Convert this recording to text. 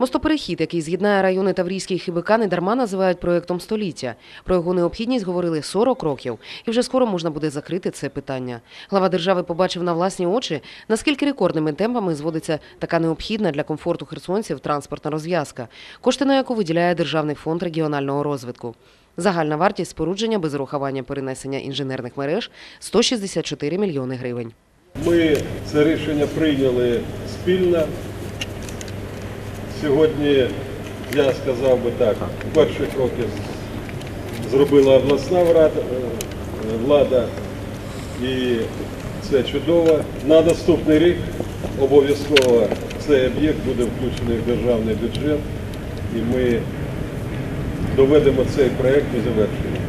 Мостоперехід, який з'єднає райони Таврійський і Хибика, недарма називають проєктом століття. Про його необхідність говорили 40 років, і вже скоро можна буде закрити це питання. Глава держави побачив на власні очі, наскільки рекордними темпами зводиться така необхідна для комфорту херсонців транспортна розв'язка, кошти на яку виділяє Державний фонд регіонального розвитку. Загальна вартість спорудження без урахування перенесення інженерних мереж 164 мільйони гривень. Ми це рішення прийняли спільно. Сьогодні я сказав би так, перші кроки зробила обласна влада, е, влада і це чудово. На наступний рік обов'язково цей об'єкт буде включений в державний бюджет і ми доведемо цей проєкт до завершення.